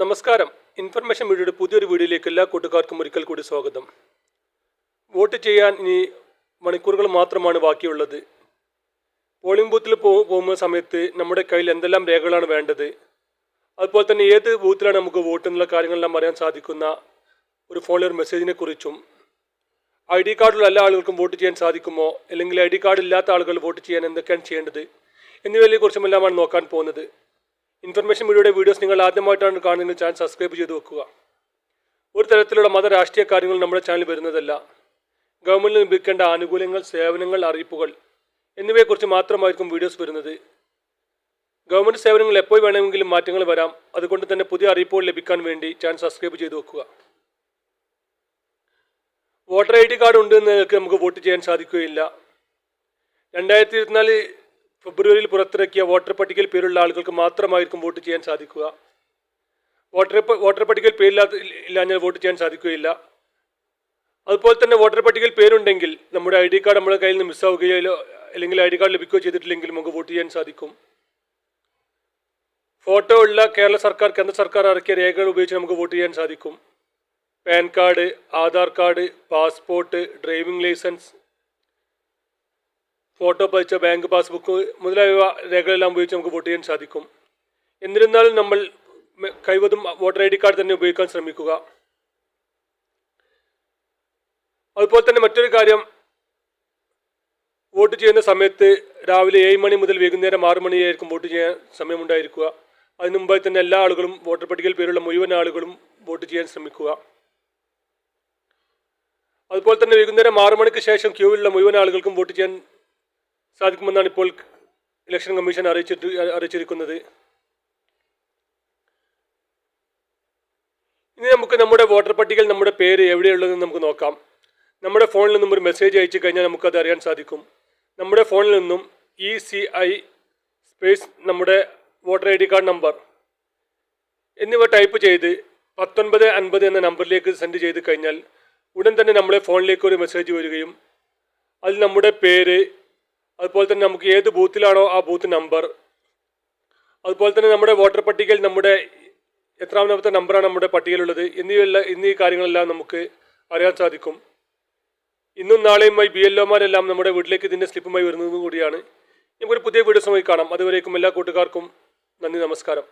നമസ്കാരം. ഇൻഫർമേഷൻ മീഡിയയുടെ പുതിയൊരു വീഡിയോയിലേക്ക് എല്ലാ കൂട്ടുകാർക്കും ഒരിക്കൽ കൂടി സ്വാഗതം. വോട്ട് ചെയ്യാൻ ഇനി മണിക്കൂറുകൾ മാത്രമാണ് ബാക്കിയുള്ളത്. പോളിംഗ് ബൂത്തിൽ പോകുന്ന സമയത്ത് നമ്മുടെ കയ്യിൽ എന്തെല്ലാം രേഖകളാണ് വേണ്ടത്? അതുപോലെ തന്നെ ഏത് ബൂത്തിലാണ് നമുക്ക് വോട്ട് എന്നുള്ള കാര്യങ്ങളെല്ലാം അറിയാൻ സാധിക്കുന്ന ഒരു ഫോണിൽ ഒരു മെസ്സേജിനെ കുറിച്ചും ഐ ഡി കാർഡുള്ള എല്ലാ ആളുകൾക്കും വോട്ട് ചെയ്യാൻ സാധിക്കുമോ? അല്ലെങ്കിൽ ഐ ഡി കാർഡ് ഇല്ലാത്ത ആളുകൾ വോട്ട് ചെയ്യാൻ എന്തൊക്കെയാണ് ചെയ്യേണ്ടത്? എന്നിവയെ കുറിച്ചുമെല്ലാമാണ് നോക്കാൻ പോകുന്നത്. ഇൻഫർമേഷൻ മീഡിയയുടെ വീഡിയോസ് നിങ്ങൾ ആദ്യമായിട്ടാണ് കാണുന്നതെങ്കിൽ ചാനൽ സബ്സ്ക്രൈബ് ചെയ്ത് വെക്കുക. ഒരു തരത്തിലുള്ള മത രാഷ്ട്രീയ കാര്യങ്ങൾ നമ്മുടെ ചാനൽ വരുന്നതല്ല. ഗവൺമെന്റിന് ലഭിക്കേണ്ട ആനുകൂല്യങ്ങൾ സേവനങ്ങൾ അറിയിപ്പുകൾ എന്നിവയെക്കുറിച്ച് മാത്രമായിരിക്കും വീഡിയോസ് വരുന്നത്. ഗവൺമെന്റ് സേവനങ്ങൾ എപ്പോൾ വേണമെങ്കിലും മാറ്റങ്ങൾ വരാം. അതുകൊണ്ട് തന്നെ പുതിയ അറിയിപ്പുകൾ ലഭിക്കാൻ വേണ്ടി ചാനൽ സബ്സ്ക്രൈബ് ചെയ്ത് വെക്കുക. വോട്ടർ ഐ ഡി കാർഡ് ഉണ്ട് എന്നൊക്കെ നമുക്ക് വോട്ട് ചെയ്യാൻ സാധിക്കുകയില്ല. രണ്ടായിരത്തി ഇരുപത്തിനാല് ഫെബ്രുവരിയിൽ പുറത്തിറക്കിയ വോട്ടർ പട്ടികയിൽ പേരുള്ള ആളുകൾക്ക് മാത്രമായിരിക്കും വോട്ട് ചെയ്യാൻ സാധിക്കുക. വോട്ടർ വോട്ടർ പട്ടികയിൽ പേരില്ലാത്ത ഇല്ലാഞ്ഞാൽ വോട്ട് ചെയ്യാൻ സാധിക്കുകയില്ല. അതുപോലെ തന്നെ വോട്ടർ പട്ടികയിൽ പേരുണ്ടെങ്കിൽ നമ്മുടെ ഐ ഡി കാർഡ് നമ്മുടെ കയ്യിൽ നിന്ന് മിസ്സാവുകയോ അല്ലെങ്കിൽ ഐ ഡി കാർഡ് ലഭിക്കുകയോ ചെയ്തിട്ടില്ലെങ്കിൽ നമുക്ക് വോട്ട് ചെയ്യാൻ സാധിക്കും. ഫോട്ടോ ഉള്ള കേരള സർക്കാർ കേന്ദ്ര സർക്കാർ ഇറക്കിയ രേഖകൾ ഉപയോഗിച്ച് നമുക്ക് വോട്ട് ചെയ്യാൻ സാധിക്കും. PAN card Aadhaar card passport driving licence photo പതിച്ച ബാങ്ക് പാസ്ബുക്ക് മുതലായ രേഖകളെല്ലാം ഉപയോഗിച്ച് നമുക്ക് വോട്ട് ചെയ്യാൻ സാധിക്കും. എന്നിരുന്നാലും നമ്മൾ കൈവതും വോട്ടർ ഐ ഡി കാർഡ് തന്നെ ഉപയോഗിക്കാൻ ശ്രമിക്കുക. അതുപോലെ തന്നെ മറ്റൊരു കാര്യം വോട്ട് ചെയ്യുന്ന സമയത്ത് രാവിലെ ഏഴ് മണി മുതൽ വൈകുന്നേരം ആറ് മണിയായിരിക്കും വോട്ട് ചെയ്യാൻ സമയമുണ്ടായിരിക്കുക. അതിനു മുമ്പായി തന്നെ എല്ലാ ആളുകളും വോട്ടർ പട്ടികയിൽ പേരുള്ള മുഴുവൻ ആളുകളും വോട്ട് ചെയ്യാൻ ശ്രമിക്കുക. അതുപോലെ തന്നെ വൈകുന്നേരം ആറ് മണിക്ക് ശേഷം ക്യൂവിലുള്ള മുഴുവൻ ആളുകൾക്കും വോട്ട് ചെയ്യാൻ സാധിക്കുമെന്നാണ് ഇപ്പോൾ ഇലക്ഷൻ കമ്മീഷൻ അറിയിച്ചിട്ട് അറിയിച്ചിരിക്കുന്നത്. ഇനി നമുക്ക് നമ്മുടെ വോട്ടർ പട്ടികയിൽ നമ്മുടെ പേര് എവിടെയുള്ളതെന്ന് നമുക്ക് നോക്കാം. നമ്മുടെ ഫോണിൽ നിന്നും ഒരു മെസ്സേജ് അയച്ചു കഴിഞ്ഞാൽ നമുക്കത് അറിയാൻ സാധിക്കും. നമ്മുടെ ഫോണിൽ നിന്നും ഇ സി ഐ സ്പേസ് നമ്മുടെ voter I D card number എന്നിവ ടൈപ്പ് ചെയ്ത് പത്തൊൻപത് അൻപത് എന്ന നമ്പറിലേക്ക് സെൻഡ് ചെയ്ത് കഴിഞ്ഞാൽ ഉടൻ തന്നെ നമ്മുടെ ഫോണിലേക്ക് ഒരു മെസ്സേജ് വരികയും അതിൽ നമ്മുടെ പേര് അതുപോലെ തന്നെ നമുക്ക് ഏത് ബൂത്തിലാണോ ആ ബൂത്ത് നമ്പർ. അതുപോലെ തന്നെ നമ്മുടെ വോട്ടർ പട്ടികയിൽ നമ്മുടെ എത്രാമത്തെ നമ്പറാണ് നമ്മുടെ പട്ടികയിലുള്ളത്. എന്നിവയുള്ള എന്നീ കാര്യങ്ങളെല്ലാം നമുക്ക് അറിയാൻ സാധിക്കും. ഇന്നും നാളെയുമായി ബി എൽ ഒമാരെല്ലാം നമ്മുടെ വീട്ടിലേക്ക് ഇതിന്റെ സ്ലിപ്പുമായി വരുന്നതും കൂടിയാണ്. നമുക്കൊരു പുതിയ വീഡിയോ വീഡിയോസുമായി കാണാം. അതുവരേക്കും എല്ലാ കൂട്ടുകാർക്കും നന്ദി നമസ്കാരം.